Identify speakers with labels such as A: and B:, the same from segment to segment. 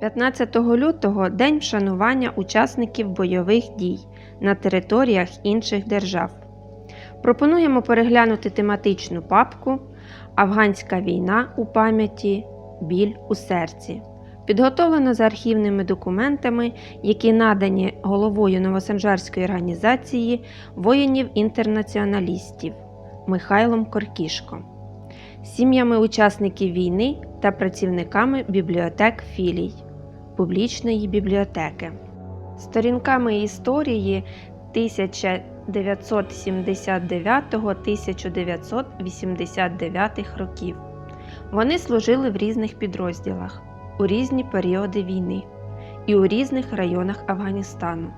A: 15 лютого день вшанування учасників бойових дій на територіях інших держав. Пропонуємо переглянути тематичну папку Афганська війна у пам'яті Біль у серці. Підготовлено за архівними документами, які надані головою Новосанжарської організації воїнів-інтернаціоналістів Михайлом Коркішко, сім'ями учасників війни та працівниками бібліотек філій публічної бібліотеки. Сторінками історії 1979-1989 років. Вони служили в різних підрозділах у різні періоди війни і у різних районах Афганістану.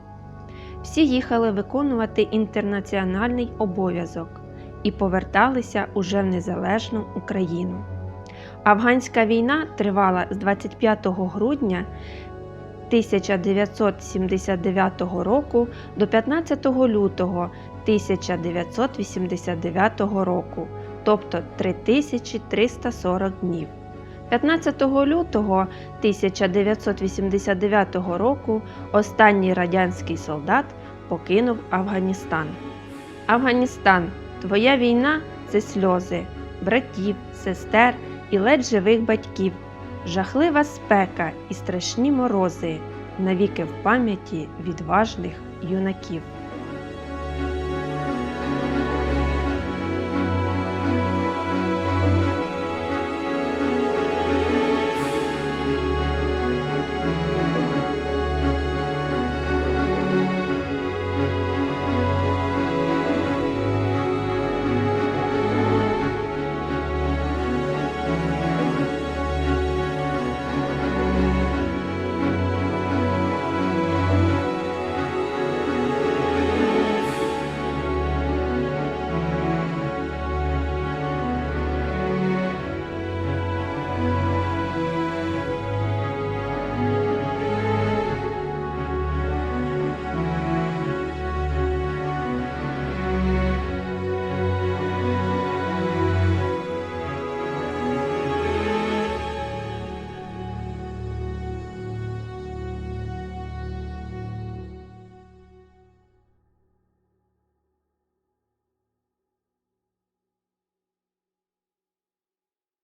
A: Всі їхали виконувати інтернаціональний обов'язок і поверталися уже в незалежну Україну. Афганська війна тривала з 25 грудня 1979 року до 15 лютого 1989 року, тобто 3340 днів. 15 лютого 1989 року останній радянський солдат покинув Афганістан. Афганістан, твоя війна це сльози, братів, сестер і ледь живих батьків, жахлива спека і страшні морози, навіки в пам'яті відважних юнаків.